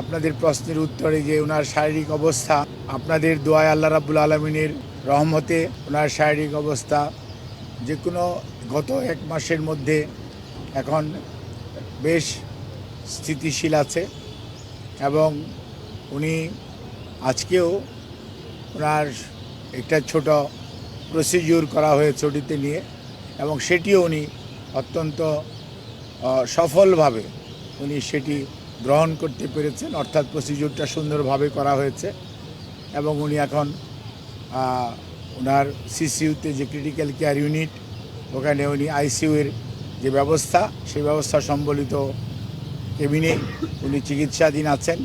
আপনাদের প্রশ্নের উত্তরে যে ওনার শারীরিক অবস্থা, আপনাদের দোয়ায় আল্লাহ রাবুল আলমিনের রহমতে ওনার শারীরিক অবস্থা যে কোনো গত এক মাসের মধ্যে এখন বেশ স্থিতিশীল আছে এবং উনি আজকেও ওনার একটা ছোট প্রসিডিউর করা হয়েছে ওটিতে নিয়ে এবং সেটিও উনি অত্যন্ত সফলভাবে উনি সেটি গ্রহণ করতে পেরেছেন, অর্থাৎ প্রসিডিউরটা সুন্দরভাবে করা হয়েছে এবং উনি এখন ওনার সিসিউতে যে ক্রিটিক্যাল কেয়ার ইউনিট ওখানে উনি আইসিইউয়ের যে ব্যবস্থা, সেই ব্যবস্থা সম্বলিত কেবিনে উনি চিকিৎসাধীন আছেন।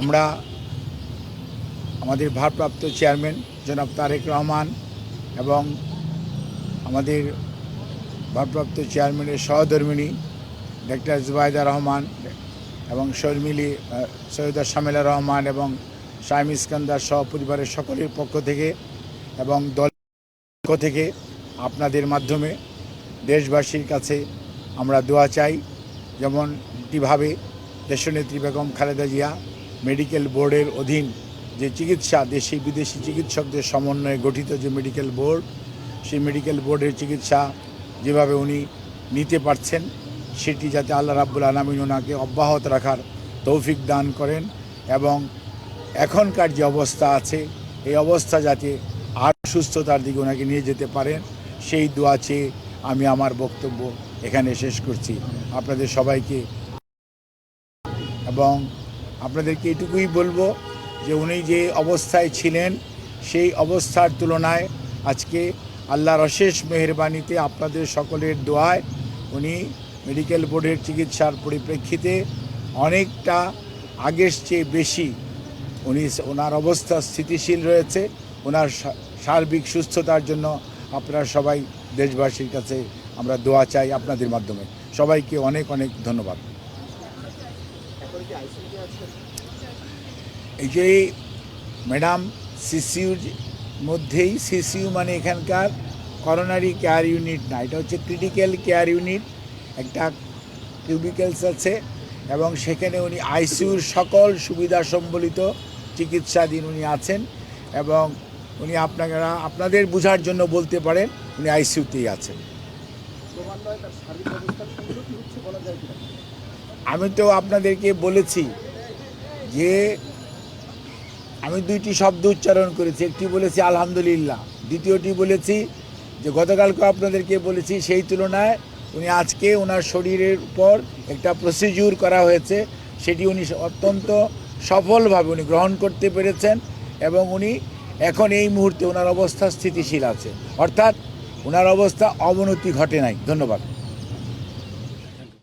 আমরা আমাদের ভারপ্রাপ্ত চেয়ারম্যান জনাব তারেক রহমান এবং আমাদের ভারপ্রাপ্ত চেয়ারম্যানের সহধর্মিণী ডাক্তার জুবাইদা রহমান এবং শর্মিলি সৈয়দা শামিলা রহমান এবং শাহিম ইস্কান্দার সহ পরিবারের সকলের পক্ষ থেকে এবং দল পক্ষ থেকে আপনাদের মাধ্যমে দেশবাসীর কাছে আমরা দোয়া চাই, যেমন একটিভাবে দেশনেত্রী বেগম খালেদা জিয়া মেডিকেল বোর্ডের অধীন যে চিকিৎসা দেশি বিদেশি চিকিৎসকদের সমন্বয়ে গঠিত যে মেডিকেল বোর্ড, সেই মেডিকেল বোর্ডের চিকিৎসা যেভাবে উনি নিতে পারছেন সেটি যাতে আল্লাহ রাব্বুল আলমিন ওনাকে অব্যাহত রাখার তৌফিক দান করেন এবং এখনকার যে অবস্থা আছে, এই অবস্থা যাতে আর সুস্থতার দিকে ওনাকে নিয়ে যেতে পারেন সেই দোয়া চেয়ে আমি আমার বক্তব্য এখানে শেষ করছি। আপনাদের সবাইকে এবং আপনাদেরকে এটুকুই বলব যে উনি যে অবস্থায় ছিলেন, সেই অবস্থার তুলনায় আজকে আল্লাহর অশেষ মেহরবানিতে আপনাদের সকলের দোয়ায় উনি মেডিকেল বোর্ডের চিকিৎসার পরিপ্রেক্ষিতে অনেকটা আগের চেয়ে বেশি উনি ওনার অবস্থা স্থিতিশীল রয়েছে, ওনার সার্বিক সুস্থতার জন্য আপনারা সবাই দেশবাসীর কাছে আমরা দোয়া চাই আপনাদের মাধ্যমে। সবাইকে অনেক অনেক ধন্যবাদ। এই যে ম্যাডাম সিসিউর মধ্যেই, সিসিউ মানে এখানকার করোনারি কেয়ার ইউনিট না, এটা হচ্ছে ক্রিটিক্যাল কেয়ার ইউনিট একটা কিউবিকেলস আছে এবং সেখানে উনি আইসিউর সকল সুবিধা সম্বলিত চিকিৎসাধীন উনি আছেন এবং উনি আপনারা আপনাদের বোঝার জন্য বলতে পারেন উনি আইসিউতেই আছেন। আমি তো আপনাদেরকে বলেছি যে আমি দুইটি শব্দ উচ্চারণ করেছি, একটি বলেছি আলহামদুলিল্লাহ, দ্বিতীয়টি বলেছি যে গতকালকে আপনাদেরকে বলেছি সেই তুলনায় উনি আজকে ওনার শরীরের উপর একটা প্রসিজিওর করা হয়েছে, সেটি উনি অত্যন্ত সফলভাবে উনি গ্রহণ করতে পেরেছেন এবং উনি এখন এই মুহূর্তে ওনার অবস্থা স্থিতিশীল আছে। অর্থাৎ ওনার অবস্থা অবনতি ঘটে নাই। ধন্যবাদ।